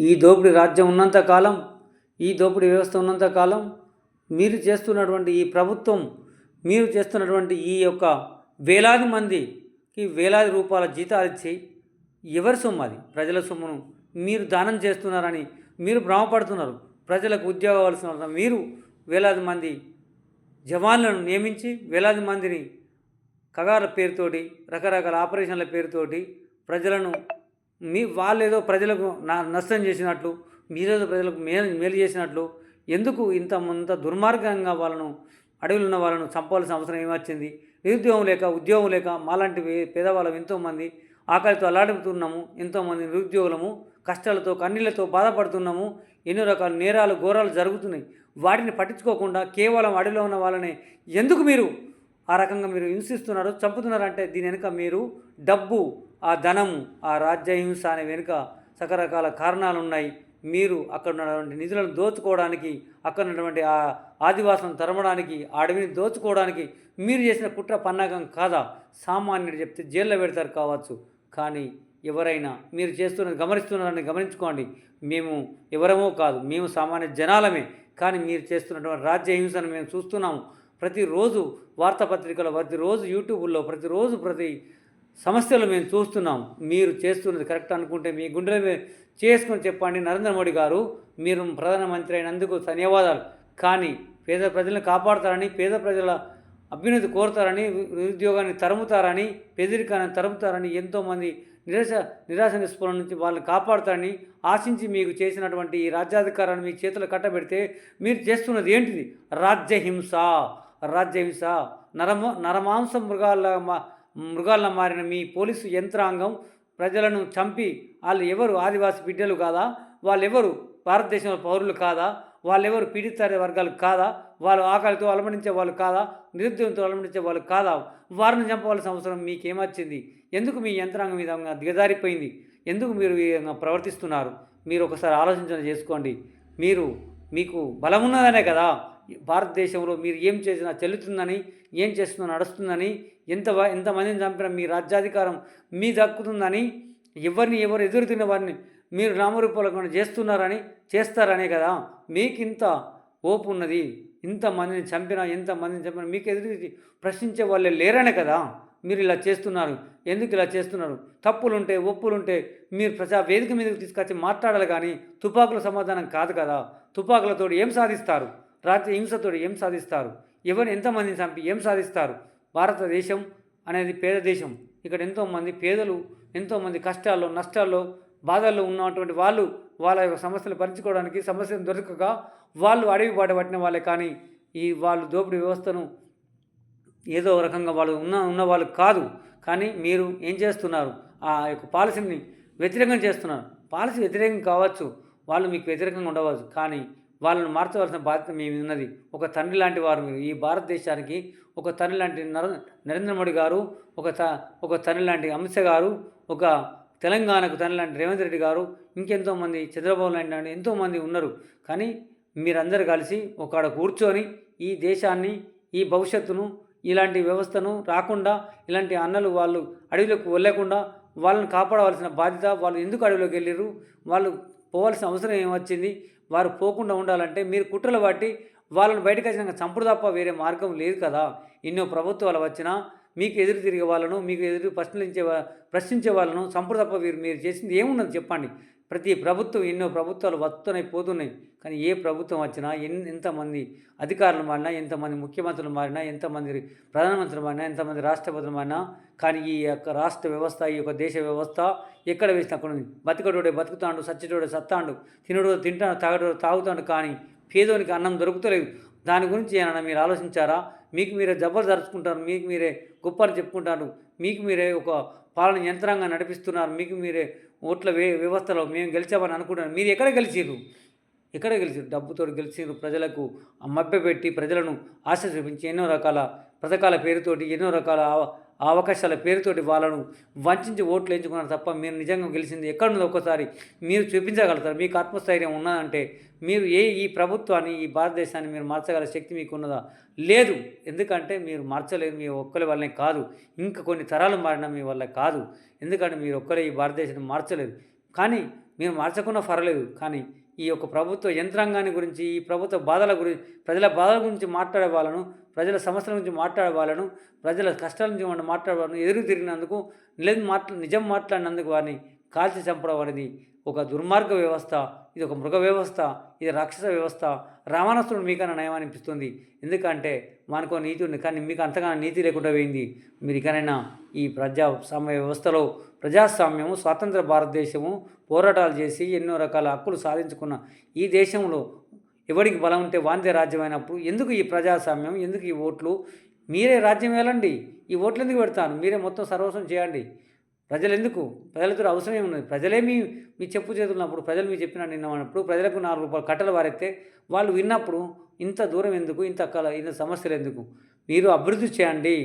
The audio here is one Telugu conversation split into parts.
ఈ దోపిడీ రాజ్యం ఉన్నంత కాలం ఈ దోపిడీ వ్యవస్థ ఉన్నంత కాలం మీరు చేస్తున్నటువంటి ఈ ప్రభుత్వం మీరు చేస్తున్నటువంటి ఈ యొక్క వేలాది మందికి వేలాది రూపాయల జీతాలు ఇచ్చి ఎవరి సొమ్ము అది? ప్రజల సొమ్మును మీరు దానం చేస్తున్నారని మీరు భ్రమపడుతున్నారు. ప్రజలకు ఉద్యోగాలు ఇవ్వాల్సిన మీరు వేలాది మంది జవాన్లను నియమించి వేలాది మందిని కగార పేరుతోటి రకరకాల ఆపరేషన్ల పేరుతోటి ప్రజలను మీ వాళ్ళేదో ప్రజలకు నా నష్టం చేసినట్లు మీరేదో ప్రజలకు మేలు మేలు చేసినట్లు ఎందుకు ఇంత ఇంత దుర్మార్గంగా వాళ్ళను అడవిలో ఉన్న వాళ్ళను చంపాల్సిన అవసరం ఏమొచ్చింది? నిరుద్యోగం లేక ఉద్యోగం లేక మాలాంటి పేదవాళ్ళం ఎంతోమంది ఆకలితో అల్లాడుతున్నాము ఎంతోమంది నిరుద్యోగులము కష్టాలతో కన్నీళ్ళతో బాధపడుతున్నాము ఎన్నో రకాల నేరాలు ఘోరాలు జరుగుతున్నాయి. వాటిని పట్టించుకోకుండా కేవలం అడవిలో ఉన్న వాళ్ళని ఎందుకు మీరు ఆ రకంగా మీరు హింసిస్తున్నారు చంపుతున్నారంటే దీని వెనుక మీరు డబ్బు ఆ ధనము ఆ రాజ్యహింస అనే వెనుక సకరకాల కారణాలు ఉన్నాయి మీరు అక్కడ ఉన్నటువంటి నిధులను దోచుకోవడానికి అక్కడ ఉన్నటువంటి ఆ ఆదివాసం తరమడానికి అడవిని దోచుకోవడానికి మీరు చేసిన కుట్ర పన్నాగం కాదా? సామాన్యుడు చెప్తే జైల్లో పెడతారు కావచ్చు. కానీ ఎవరైనా మీరు చేస్తున్నది గమనిస్తున్నారని గమనించుకోండి. మేము ఎవరమో కాదు మేము సామాన్య జనాలమే. కానీ మీరు చేస్తున్నటువంటి రాజ్యహింసను మేము చూస్తున్నాము. ప్రతిరోజు వార్తాపత్రికలో ప్రతిరోజు యూట్యూబ్లో ప్రతిరోజు ప్రతి సమస్యలు మేము చూస్తున్నాం. మీరు చేస్తున్నది కరెక్ట్ అనుకుంటే మీ గుండెలో చేసుకుని చేసుకొని చెప్పండి. నరేంద్ర మోడీ గారు మీరు ప్రధానమంత్రి అయినందుకు ధన్యవాదాలు. కానీ పేద ప్రజలను కాపాడతారని పేద ప్రజల అభ్యున్నతి కోరుతారని నిరుద్యోగాన్ని తరుముతారని పేదరికాన్ని తరుముతారని ఎంతోమంది నిరాశ నిరాశ నిస్పృహల నుంచి వాళ్ళని కాపాడుతారని ఆశించి మీకు చేసినటువంటి ఈ రాజ్యాధికారాన్ని మీ చేతులు కట్టబెడితే మీరు చేస్తున్నది ఏంటిది? రాజ్యహింస. రాజ్యహింస. నరమ నరమాంస మృగాల మా- మృగాల్లో మారిన మీ పోలీసు యంత్రాంగం ప్రజలను చంపి వాళ్ళు ఎవరు ఆదివాసి బిడ్డలు కాదా? వాళ్ళెవరు భారతదేశంలో పౌరులు కాదా? వాళ్ళెవరు పీడిత వర్గాలు కాదా? వాళ్ళు ఆకలితో అలమడించే వాళ్ళు కాదా? నిరుద్యోగంతో అలమడించే వాళ్ళు కాదా? వారిని చంపవలసిన అవసరం మీకేమొచ్చింది? ఎందుకు మీ యంత్రాంగం విధంగా దిగజారిపోయింది? ఎందుకు మీరు ఈ విధంగా ప్రవర్తిస్తున్నారు? మీరు ఒకసారి ఆలోచించడం చేసుకోండి. మీరు మీకు బలం ఉన్నదనే కదా? భారతదేశంలో మీరు ఏం చేసినా చెల్లుతుందని ఏం చేస్తున్నా నడుస్తుందని ఎంత ఎంతమందిని చంపిన మీ రాజ్యాధికారం మీ దక్కుతుందని ఎవరిని ఎవరు ఎదురుతున్న వారిని మీరు నామరూపాలను చేస్తున్నారని చేస్తారనే కదా. మీకు ఇంత ఓపు ఉన్నది. ఇంతమందిని చంపినా ఎంతమందిని చంపినా మీకు ఎదురు ప్రశ్నించే వాళ్ళే లేరనే కదా. మీరు ఇలా చేస్తున్నారు. ఎందుకు ఇలా చేస్తున్నారు? తప్పులుంటే ఒప్పులుంటే మీరు ప్రజా వేదిక మీదకి తీసుకొచ్చి మాట్లాడాలి కానీ తుపాకుల సమాధానం కాదు కదా. తుపాకులతో ఏం సాధిస్తారు? రాత్రి హింసతో ఏం సాధిస్తారు? ఎవరు ఎంతమందిని చంపి ఏం సాధిస్తారు? భారతదేశం అనేది పేద దేశం. ఇక్కడ ఎంతోమంది పేదలు ఎంతోమంది కష్టాల్లో నష్టాల్లో బాధల్లో ఉన్నటువంటి వాళ్ళు వాళ్ళ యొక్క సమస్యలు పరిచుకోవడానికి సమస్యలు దొరకక వాళ్ళు అడవి బాట పట్టిన వాళ్ళే కానీ ఈ వాళ్ళు దోపిడీ వ్యవస్థను ఏదో రకంగా వాళ్ళు ఉన్న ఉన్న వాళ్ళు కాదు. కానీ మీరు ఏం చేస్తున్నారు? ఆ యొక్క పాలసీని వ్యతిరేకం చేస్తున్నారు. పాలసీ వ్యతిరేకం కావచ్చు. వాళ్ళు మీకు వ్యతిరేకంగా ఉండవచ్చు. కానీ వాళ్ళని మార్చవలసిన బాధ్యత మీ ఉన్నది. ఒక తండ్రి లాంటి వారు మీరు. ఈ భారతదేశానికి ఒక తండ్రి లాంటి నర నరేంద్ర మోడీ గారు ఒక త ఒక తండ్రి లాంటి అమిత్ షా గారు ఒక తెలంగాణకు తండ్రి లాంటి రేవంత్ రెడ్డి గారు ఇంకెంతోమంది చంద్రబాబు లాంటి ఎంతోమంది ఉన్నారు. కానీ మీరందరూ కలిసి ఒకడ కూర్చొని ఈ దేశాన్ని ఈ భవిష్యత్తును ఇలాంటి వ్యవస్థను రాకుండా ఇలాంటి అన్నలు వాళ్ళు అడవిలోకి వెళ్ళకుండా వాళ్ళని కాపాడవలసిన బాధ్యత వాళ్ళు ఎందుకు అడవిలోకి వెళ్ళారు వాళ్ళు పోవాల్సిన అవసరం ఏమొచ్చింది? వారు పోకుండా ఉండాలంటే మీరు కుట్రలు బట్టి వాళ్ళని బయటకు వచ్చినాక చంపుడు తప్ప వేరే మార్గం లేదు కదా. ఎన్నో ప్రభుత్వాలు వచ్చినా మీకు ఎదురు తిరిగే వాళ్ళను మీకు ఎదురు ప్రశ్నించే ప్రశ్నించే వాళ్ళను చంపుడు తప్ప మీరు మీరు చేసింది ఏమున్నది చెప్పండి. ప్రతి ప్రభుత్వం ఎన్నో ప్రభుత్వాలు వస్తున్నాయి పోతున్నాయి. కానీ ఏ ప్రభుత్వం వచ్చినా ఎన్ ఎంతమంది అధికారులు మారినా ఎంతమంది ముఖ్యమంత్రులు మారినా ఎంతమంది ప్రధానమంత్రులు మారినా ఎంతమంది రాష్ట్రపతులు మారినా కానీ ఈ యొక్క రాష్ట్ర వ్యవస్థ ఈ యొక్క దేశ వ్యవస్థ ఎక్కడ వేసిన అక్కడ ఉంది. బతికటోడే బతుకుతాడు సచ్చటోడే సత్తాడు తినడో తింటాడు తాగడో తాగుతాడు కానీ పేదోనికి అన్నం దొరుకుతలేదు. దాని గురించి ఏమైనా మీరు ఆలోచించారా? మీకు మీరే జబ్బలు జరుచుకుంటారు మీకు మీరే గొప్పని చెప్పుకుంటారు మీకు మీరే ఒక పాలన యంత్రాంగం నడిపిస్తున్నారు. మీకు మీరే ఓట్ల వే వ్యవస్థలో మేము గెలిచామని అనుకుంటున్నాను మీరు ఎక్కడ గెలిచారు ఎక్కడ గెలిచారు డబ్బుతో గెలిచారు ప్రజలకు మభ్యపెట్టి ప్రజలను ఆశ చూపించి ఎన్నో రకాల పథకాల పేరుతోటి ఎన్నో రకాల ఆ అవకాశాల పేరుతోటి వాళ్ళను వంచి ఓట్లు ఎంచుకున్నారు తప్ప మీరు నిజంగా గెలిచింది ఎక్కడున్నది ఒక్కసారి మీరు చూపించగలుగుతారు? మీకు ఆత్మస్థైర్యం ఉన్నదంటే మీరు ఏ ఈ ప్రభుత్వాన్ని ఈ భారతదేశాన్ని మీరు మార్చగల శక్తి మీకు ఉన్నదా? లేదు. ఎందుకంటే మీరు మార్చలేదు మీ ఒక్కరి వల్లనే కాదు. ఇంకా కొన్ని తరాలు మారిన మీ వల్ల కాదు. ఎందుకంటే మీరు ఒక్కరే ఈ భారతదేశాన్ని మార్చలేదు. కానీ మీరు మార్చకుండా పర్లేదు కానీ ఈ యొక్క ప్రభుత్వ యంత్రాంగాన్ని గురించి ఈ ప్రభుత్వ బాధల గురించి ప్రజల బాధల గురించి మాట్లాడే వాళ్ళను ప్రజల సమస్యల గురించి మాట్లాడే వాళ్ళను ప్రజల కష్టాల నుంచి మనం మాట్లాడే వాళ్ళను ఎదురు తిరిగినందుకు నిజం మాట్లా నిజం మాట్లాడినందుకు వారిని కాల్చి చంపడం అనేది ఒక దుర్మార్గ వ్యవస్థ ఇది ఒక మృగ వ్యవస్థ ఇది రాక్షస వ్యవస్థ. రావణాసురుడు మీకన్నా నయం అనిపిస్తుంది. ఎందుకంటే మనకో నీతి ఉంది కానీ మీకు అంతగా నీతి లేకుండా పోయింది. మీరు ఇకనైనా ఈ ప్రజా సమయ వ్యవస్థలో ప్రజాస్వామ్యము స్వాతంత్ర భారతదేశము పోరాటాలు చేసి ఎన్నో రకాల హక్కులు సాధించుకున్న ఈ దేశంలో ఎవరికి బలం ఉంటే వాందే రాజ్యం అయినప్పుడు ఎందుకు ఈ ప్రజాస్వామ్యం ఎందుకు ఈ ఓట్లు? మీరే రాజ్యం వెళ్ళండి ఈ ఓట్లు ఎందుకు పెడతాను మీరే మొత్తం సర్వస్వం చేయండి. ప్రజలు ఎందుకు ప్రజలతో అవసరం ఏమున్నది ప్రజలే మీ మీ చెప్పు చేతున్నప్పుడు ప్రజలు మీ చెప్పిన నిన్నప్పుడు ప్రజలకు నాలుగు రూపాయలు కట్టలు వారైతే వాళ్ళు విన్నప్పుడు ఇంత దూరం ఎందుకు? ఇంత కల ఇంత సమస్యలు ఎందుకు? మీరు అభివృద్ధి చేయండి.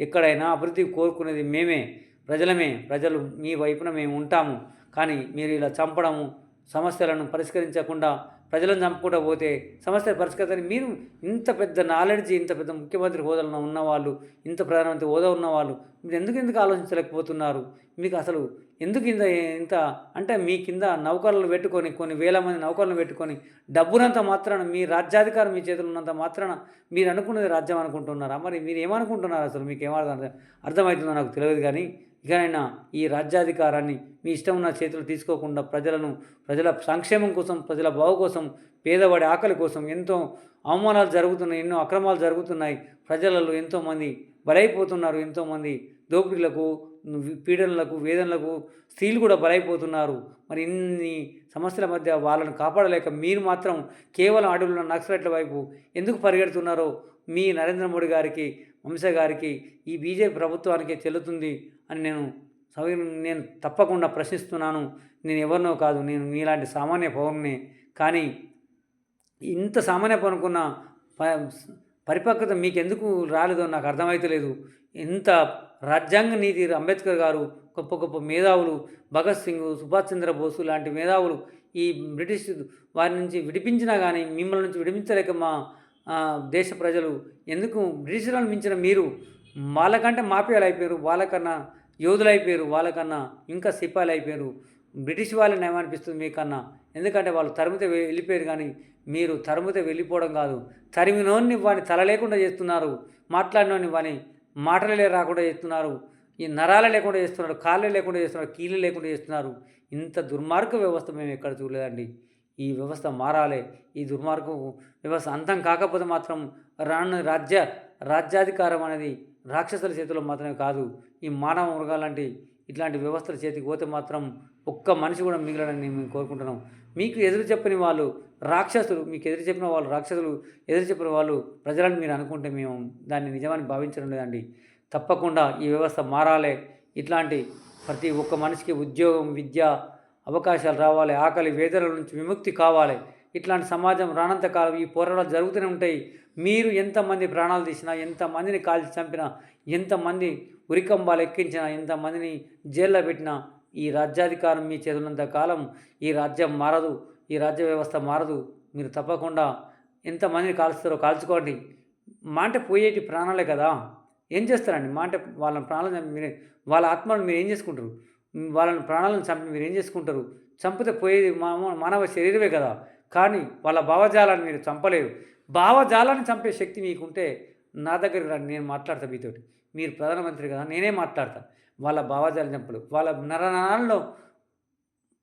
ఎక్కడైనా అభివృద్ధి కోరుకునేది మేమే. ప్రజలమే ప్రజలు మీ వైపున మేము ఉంటాము. కానీ మీరు ఇలా చంపడము సమస్యలను పరిష్కరించకుండా ప్రజలను చంపకుండా పోతే సమస్య పరిష్కరించని మీరు ఇంత పెద్ద నాలెడ్జ్ ఇంత పెద్ద ముఖ్యమంత్రి హోదాలో ఉన్నవాళ్ళు ఇంత ప్రధానమంత్రి హోదా ఉన్నవాళ్ళు మీరు ఎందుకు ఎందుకు ఆలోచించలేకపోతున్నారు? మీకు అసలు ఎందుకు ఇంత ఇంత అంటే మీ కింద నౌకర్లు పెట్టుకొని కొన్ని వేల మంది నౌకర్లు పెట్టుకొని డబ్బునంత మాత్రాన మీ రాజ్యాధికారం మీ చేతులు ఉన్నంత మాత్రాన మీరు అనుకున్నది రాజ్యం అనుకుంటున్నారా? మరి మీరు ఏమనుకుంటున్నారు అసలు? మీకు ఏమర్థం అర్థమవుతుందో నాకు తెలియదు కానీ ఇకనైనా ఈ రాజ్యాధికారాన్ని మీ ఇష్టం ఉన్న చేతులు తీసుకోకుండా ప్రజలను ప్రజల సంక్షేమం కోసం ప్రజల బావు కోసం పేదవాడి ఆకలి కోసం ఎంతో అవమానాలు జరుగుతున్నాయి ఎన్నో అక్రమాలు జరుగుతున్నాయి. ప్రజలలో ఎంతోమంది బలైపోతున్నారు ఎంతోమంది దోపిడీలకు పీడనలకు వేదనలకు స్త్రీలు కూడా బలైపోతున్నారు. మరి ఇన్ని సమస్యల మధ్య వాళ్ళని కాపాడలేక మీరు మాత్రం కేవలం అడవులను నక్సలైట్ల వైపు ఎందుకు పరిగెడుతున్నారో మీ నరేంద్ర మోడీ గారికి వంశ గారికి ఈ బీజేపీ ప్రభుత్వానికి చెల్లుతుంది అని నేను సవి నేను తప్పకుండా ప్రశ్నిస్తున్నాను. నేను ఎవరినో కాదు నేను మీలాంటి సామాన్య పౌరుని కానీ ఇంత సామాన్య పనుకున్న పరిపక్వత మీకు ఎందుకు రాలేదో నాకు అర్థమైతలేదు. ఇంత రాజ్యాంగ నీతి అంబేద్కర్ గారు గొప్ప గొప్ప మేధావులు భగత్ సింగ్ సుభాష్ చంద్రబోసు లాంటి మేధావులు ఈ బ్రిటిష్ వారి నుంచి విడిపించినా కానీ మిమ్మల్ని నుంచి విడిపించలేక మా దేశ ప్రజలు ఎందుకు బ్రిటిషులను మించిన మీరు? వాళ్ళకంటే మాఫియాలు అయిపోయారు వాళ్ళకన్నా యోధులు అయిపోయారు వాళ్ళకన్నా ఇంకా సిపాయిలు అయిపోయారు బ్రిటిష్ వాళ్ళని ఏమనిపిస్తుంది మీకన్నా? ఎందుకంటే వాళ్ళు తరిమితే వెళ్ళిపోయారు కానీ మీరు తరిమితే వెళ్ళిపోవడం కాదు. తరిమినోని వాని తల లేకుండా చేస్తున్నారు మాట్లాడినోని వాని మాటలే రాకుండా చేస్తున్నారు ఈ నరాలు లేకుండా చేస్తున్నారు కాళ్ళు లేకుండా చేస్తున్నారు కీళ్ళు లేకుండా చేస్తున్నారు. ఇంత దుర్మార్గ వ్యవస్థ మేము ఎక్కడ చూడలేదండి. ఈ వ్యవస్థ మారాలి. ఈ దుర్మార్గ వ్యవస్థ అంతం కాకపోతే మాత్రం రాను రాజ్య రాజ్యాధికారం అనేది రాక్షసుల చేతిలో మాత్రమే కాదు ఈ మానవ మృగాలాంటి ఇట్లాంటి వ్యవస్థల చేతికి పోతే మాత్రం ఒక్క మనిషి కూడా మిగిలడని మేము కోరుకుంటున్నాం. మీకు ఎదురు చెప్పని వాళ్ళు రాక్షసులు మీకు ఎదురు చెప్పిన వాళ్ళు రాక్షసులు ఎదురు చెప్పిన వాళ్ళు ప్రజలను మీరు అనుకుంటే మేము దాన్ని నిజమని భావించడం లేదండి. తప్పకుండా ఈ వ్యవస్థ మారాలి. ఇట్లాంటి ప్రతి ఒక్క మనిషికి ఉద్యోగం విద్య అవకాశాలు రావాలి ఆకలి వేదనల నుంచి విముక్తి కావాలి. ఇట్లాంటి సమాజం రానంత కాలం ఈ పోరాటాలు జరుగుతూనే ఉంటాయి. మీరు ఎంతమంది ప్రాణాలు తీసినా ఎంతమందిని కాల్చి చంపినా ఎంతమంది ఉరికంబాలు ఎక్కించినా ఎంతమందిని జైల్లో పెట్టినా ఈ రాజ్యాధికారం మీ చేతులంత కాలం ఈ రాజ్యం మారదు ఈ రాజ్య వ్యవస్థ మారదు. మీరు తప్పకుండా ఎంతమందిని కాల్స్తారో కాల్చుకోండి. మాట పోయేటి ప్రాణాలే కదా. ఏం చేస్తారండి? మాట వాళ్ళ ప్రాణాలు మీరు వాళ్ళ ఆత్మను మీరు ఏం చేసుకుంటారు? వాళ్ళని ప్రాణాలను చంపి మీరు ఏం చేసుకుంటారు? చంపితే పోయేది మానవ శరీరమే కదా. కానీ వాళ్ళ భావజాలాన్ని మీరు చంపలేరు. భావజాలాన్ని చంపే శక్తి మీకుంటే నా దగ్గరికి రండి నేను మాట్లాడతా మీతోటి. మీరు ప్రధానమంత్రి కదా నేనే మాట్లాడతా. వాళ్ళ భావజాలం చంపలు వాళ్ళ నరనాల్లో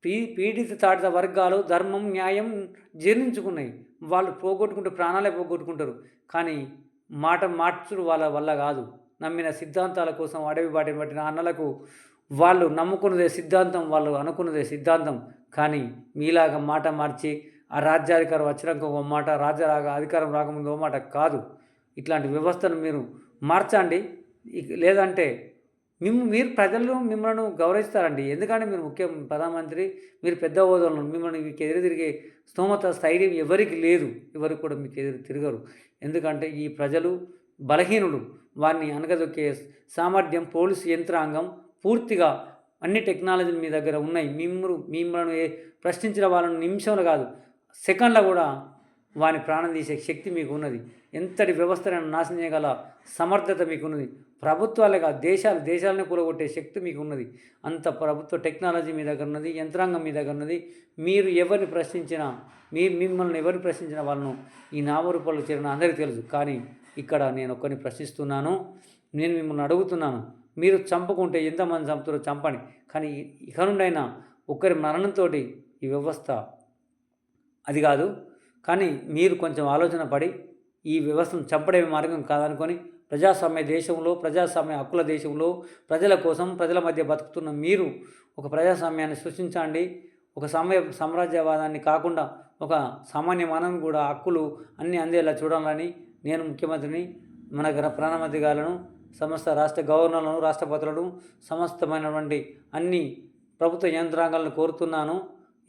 పీ పీడిత తాడిత వర్గాలు ధర్మం న్యాయం జీర్ణించుకున్నాయి. వాళ్ళు పోగొట్టుకుంటూ ప్రాణాలే పోగొట్టుకుంటారు. కానీ మాట మార్చుడు వాళ్ళ వల్ల కాదు. నమ్మిన సిద్ధాంతాల కోసం అడవి బాటిని పట్టిన అన్నలకు వాళ్ళు నమ్ముకున్నదే సిద్ధాంతం వాళ్ళు అనుకున్నదే సిద్ధాంతం. కానీ మీలాగా మాట మార్చి ఆ రాజ్యాధికారం వచ్చినాక ఒక మాట రాజ్య అధికారం రాకముందు ఒక మాట కాదు. ఇట్లాంటి వ్యవస్థను మీరు మార్చండి. లేదంటే మిమ్మ మీరు ప్రజలు మిమ్మల్ని గౌరవిస్తారండి. ఎందుకంటే మీరు ముఖ్య ప్రధానమంత్రి మీరు పెద్ద హోదాలు మిమ్మల్ని మీకు ఎదురు తిరిగే స్తోమత స్థైర్యం ఎవరికి లేదు. ఎవరికి కూడా మీకు ఎదురు తిరగరు. ఎందుకంటే ఈ ప్రజలు బలహీనులు. వారిని అనగదొక్కే సామర్థ్యం పోలీసు యంత్రాంగం పూర్తిగా అన్ని టెక్నాలజీలు మీ దగ్గర ఉన్నాయి. మిమ్మల్ని మిమ్మల్ని ప్రశ్నించిన వాళ్ళని నిమిషంలో కాదు సెకండ్లో కూడా వాని ప్రాణం తీసే శక్తి మీకు ఉన్నది ఎంతటి వ్యవస్థలను నాశనం చేయగల సమర్థత మీకు ఉన్నది ప్రభుత్వాలే కాదు దేశాలు దేశాలనే కూలగొట్టే శక్తి మీకు ఉన్నది అంత ప్రభుత్వ టెక్నాలజీ మీ దగ్గర ఉన్నది యంత్రాంగం మీ దగ్గర ఉన్నది. మీరు ఎవరిని ప్రశ్నించినా మీ మిమ్మల్ని ఎవరిని ప్రశ్నించిన వాళ్ళను ఈ నామరూపాలు చేరిన అందరికీ తెలుసు. కానీ ఇక్కడ నేను ఒక్కరిని ప్రశ్నిస్తున్నాను నేను మిమ్మల్ని అడుగుతున్నాను. మీరు చంపుకుంటే ఎంతమంది చంపుతారో చంపండి. కానీ ఇక నుండైనా ఒక్కరి మరణంతో ఈ వ్యవస్థ అది కాదు. కానీ మీరు కొంచెం ఆలోచన పడి ఈ వ్యవస్థను చంపడే మార్గం కాదనుకొని ప్రజాస్వామ్య దేశంలో ప్రజాస్వామ్య హక్కుల దేశంలో ప్రజల కోసం ప్రజల మధ్య బతుకుతున్న మీరు ఒక ప్రజాస్వామ్యాన్ని సృష్టించండి. ఒక సమయ సామ్రాజ్యవాదాన్ని కాకుండా ఒక సామాన్య మానవం కూడా హక్కులు అన్నీ అందేలా చూడాలని నేను ముఖ్యమంత్రిని మన గ్ర- ప్రధానమంత్రి గారులను సమస్త రాష్ట్ర గవర్నర్లను రాష్ట్రపతులను సమస్తమైనటువంటి అన్ని ప్రభుత్వ యంత్రాంగాలను కోరుతున్నాను.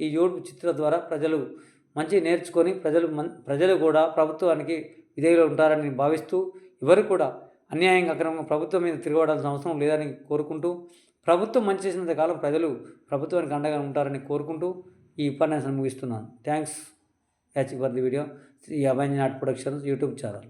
ఈ యూట్యూబ్ చిత్ర ద్వారా ప్రజలు మంచి నేర్చుకొని ప్రజలు మన్ ప్రజలు కూడా ప్రభుత్వానికి విధేయులు ఉంటారని భావిస్తూ ఎవరు కూడా అన్యాయంగా అక్రమంగా ప్రభుత్వం మీద తిరగవడాల్సిన అవసరం లేదని కోరుకుంటూ ప్రభుత్వం మంచి చేసినంత కాలం ప్రజలు ప్రభుత్వానికి అండగా ఉంటారని కోరుకుంటూ ఈ ఉపన్యాసం ముగిస్తున్నాను. Thanks. Watching for the video. Shri Abhayanath productions YouTube channel.